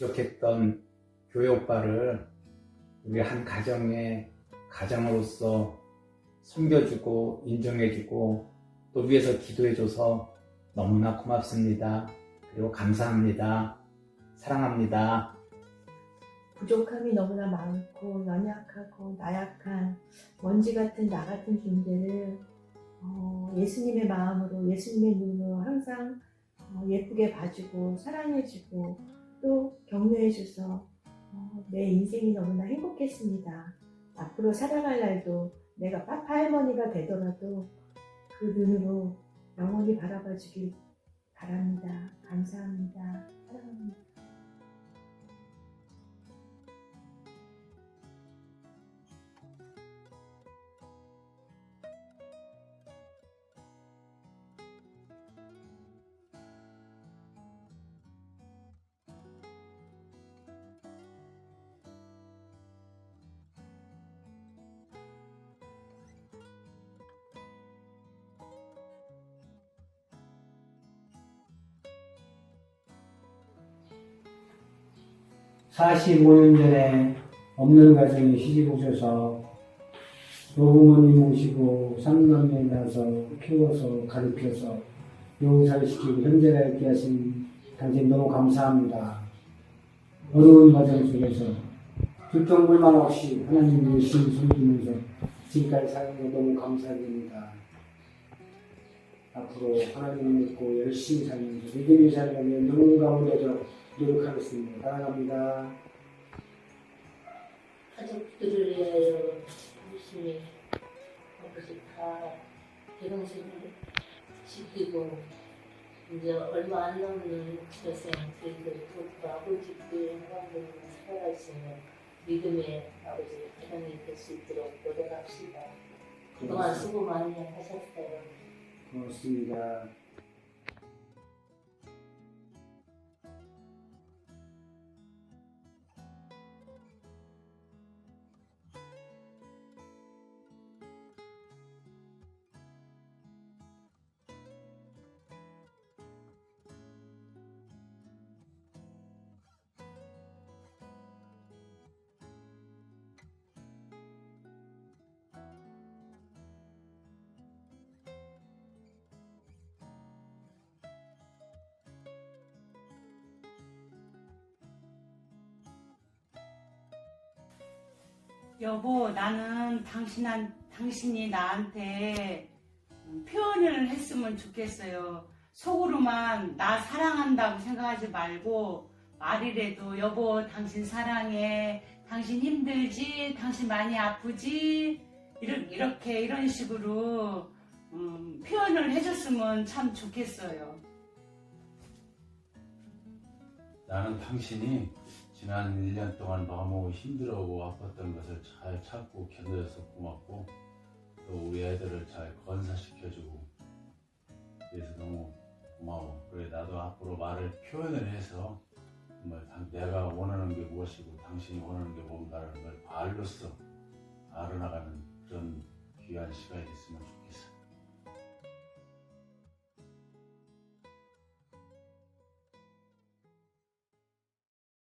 부족했던 교회 오빠를 우리 한 가정의 가장으로서 섬겨주고 인정해주고 또 위해서 기도해줘서 너무나 고맙습니다. 그리고 감사합니다. 사랑합니다. 부족함이 너무나 많고 연약하고 나약한 먼지 같은 나 같은 존재를 어, 예수님의 마음으로 예수님의 눈으로 항상 어, 예쁘게 봐주고 사랑해주고 또 격려해줘서 어, 내 인생이 너무나 행복했습니다. 앞으로 살아갈 날도 내가 파파 할머니가 되더라도 그 눈으로 영원히 바라봐 주길 바랍니다. 감사합니다. 사랑합니다. 사십오 년 전에 없는 가정에 시집 오셔서 노부모님 모시고 삼남매 낳아서 키워서 가르쳐서 용사시키고 현재가 있게 하신 당신 너무 감사합니다. 어려운 과정 속에서 불평불만 없이 하나님 열심히 섬기면서 지금까지 사는 거 너무 감사드립니다. 앞으로 하나님 믿고 열심히 살면서 믿음이 살면 눈 가운데서 노력하겠습니다. 사랑합니다. 가족들을 위하여 열심히 아버지 다 개동생을 지키고 이제 얼마 안 남는 학생들도 또 아버지께 한번도 살아갈 수 있는 믿음의 아버지 가정이 될 수 있도록 노력합시다. 그동안 수고 많이 하셨어요. 고맙습니 여보, 나는 당신한, 당신이 나한테 표현을 했으면 좋겠어요. 속으로만 나 사랑한다고 생각하지 말고 말이라도 여보, 당신 사랑해. 당신 힘들지? 당신 많이 아프지? 이렇게, 이렇게 이런 식으로 음, 표현을 해줬으면 참 좋겠어요. 나는 당신이 지난 1년 동안 너무 힘들어하고 아팠던 것을 잘 참고 견뎌줘서 고맙고 또 우리 애들을 잘 건사시켜주고 그래서 너무 고마워. 그래 나도 앞으로 말을 표현을 해서 정말 당- 내가 원하는 게 무엇이고 당신이 원하는 게 뭔가를 걸 말로써 알아나가는 그런 귀한 시간이 됐으면 좋겠어.